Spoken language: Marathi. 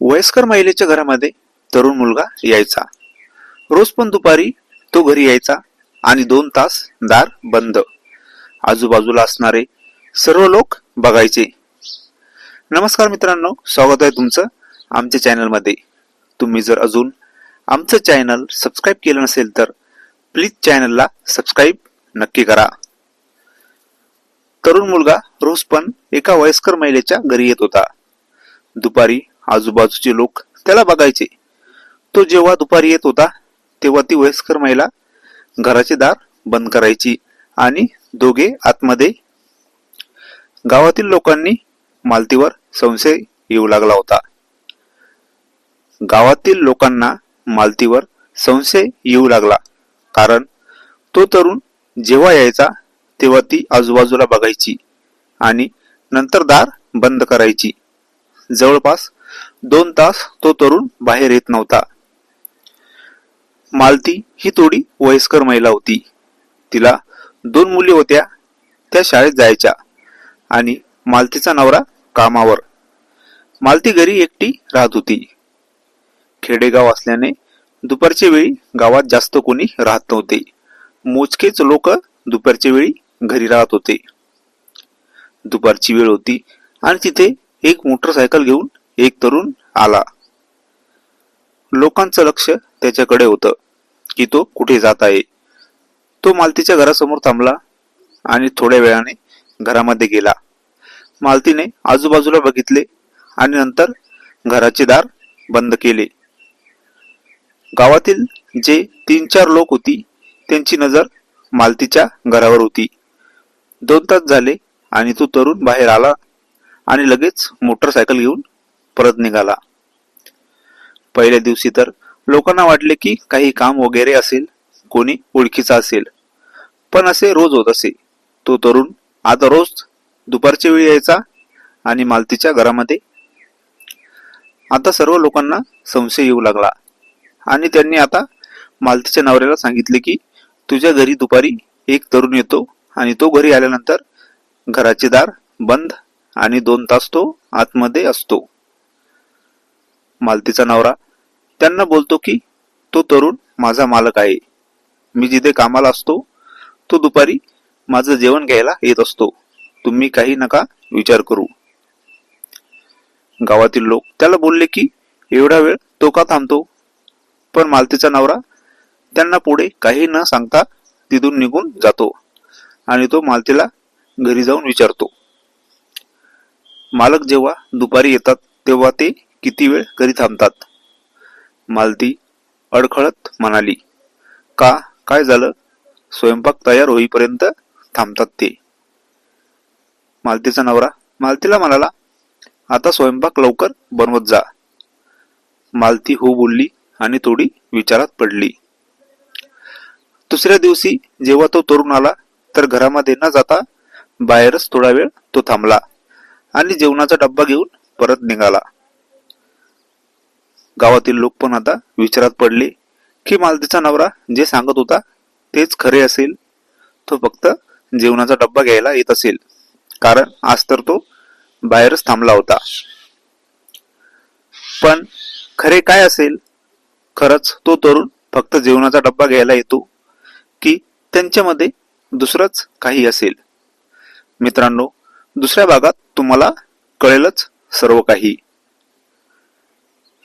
वयस्कर महिलेच्या घरामध्ये तरुण मुलगा यायचा. रोज पण दुपारी तो घरी यायचा आणि दोन तास दार बंद. आजूबाजूला असणारे सर्व लोक बघायचे. नमस्कार मित्रांनो स्वागत आहे तुमचं आमच्या चॅनलमध्ये. तुम्ही जर अजून आमचं चॅनल सबस्क्राईब केलं नसेल तर प्लीज चॅनलला सबस्क्राईब नक्की करा. तरुण मुलगा रोज पण एका वयस्कर महिलेच्या घरी येत होता. दुपारी आजूबाजूचे लोक त्याला बघायचे. तो जेव्हा दुपारी येत होता तेव्हा ती वयस्कर महिला घराचे दार बंद करायची आणि दोघे आतमध्ये गावातील लोकांनी मालतीवर संशय येऊ लागला होता. गावातील लोकांना मालतीवर संशय येऊ लागला कारण तो तरुण जेव्हा यायचा तेव्हा ती आजूबाजूला बघायची आणि नंतर दार बंद करायची. जवळपास दोन तास तो तरुण बाहेर येत नव्हता. मालती ही थोडी वयस्कर महिला होती. तिला दोन मुली होत्या त्या शाळेत जायच्या आणि मालतीचा नवरा कामावर. मालती घरी एकटी राहत होती. खेडेगाव असल्याने दुपारच्या वेळी गावात जास्त कोणी राहत नव्हते. मोजकेच लोक दुपारच्या वेळी घरी राहत होते. दुपारची वेळ होती आणि तिथे एक मोटरसायकल घेऊन एक तरुण आला. लोकांचं लक्ष त्याच्याकडे होतं की तो कुठे जात आहे. तो मालतीच्या घरासमोर थांबला आणि थोड्या वेळाने घरामध्ये गेला. मालतीने आजूबाजूला बघितले आणि नंतर घराचे दार बंद केले. गावातील जे तीन चार लोक होती त्यांची नजर मालतीच्या घरावर होती. दोन तास झाले आणि तो तरुण बाहेर आला आणि लगेच मोटरसायकल घेऊन परत निघाला. पहिल्या दिवशी तर लोकांना वाटले की काही काम वगैरे असेल कोणी ओळखीचा असेल. पण असे रोज होत असे. तो तरुण आता रोज दुपारच्या वेळी यायचा आणि मालतीच्या घरामध्ये. आता सर्व लोकांना संशय येऊ लागला. आणि त्यांनी आता मालतीच्या नवऱ्याला सांगितले की तुझ्या घरी दुपारी एक तरुण येतो आणि तो घरी आल्यानंतर घराचे दार बंद आणि दोन तास तो आतमध्ये असतो. मालतीचा नवरा. त्यांना बोलतो की तो तरुण माझा मालक आहे. मी जिथे कामाला असतो तो दुपारी माझं जेवण घ्यायला येत असतो. तुम्ही काही नका विचार करू. गावातील लोक त्याला बोलले की एवढा वेळ तो का थांबतो? पण मालतीचा नवरा त्यांना पुढे काही न सांगता तिथून निघून जातो आणि तो मालतीला घरी जाऊन विचारतो. मालक जेव्हा दुपारी येतात तेव्हा ते किती वेळ घरी थांबतात? मालती अडखळत म्हणाली का? काय झालं? स्वयंपाक तयार होईपर्यंत थांबतात ते. मालतीचा नवरा मालतीला म्हणाला आता स्वयंपाक लवकर बनवत जा. मालती हो बोलली आणि थोडी विचारात पडली. दुसऱ्या दिवशी जेव्हा तो तरुण आला तर घरामध्ये न जाता बाहेरच थोडा वेळ तो थांबला आणि जेवणाचा डब्बा घेऊन परत निघाला. गावातील लोक पण आता विचारात पडले की मालतीचा नवरा जे सांगत होता तेच खरे असेल. तो फक्त जेवणाचा डब्बा घ्यायला येत असेल. कारण आज तर तो बाहेरच थांबला होता. पण खरे काय असेल? खरंच तो तरुण फक्त जेवणाचा डब्बा घ्यायला येतो की त्यांच्यामध्ये दुसरंच काही असेल? मित्रांनो दुसऱ्या भागात तुम्हाला कळेलच सर्व काही.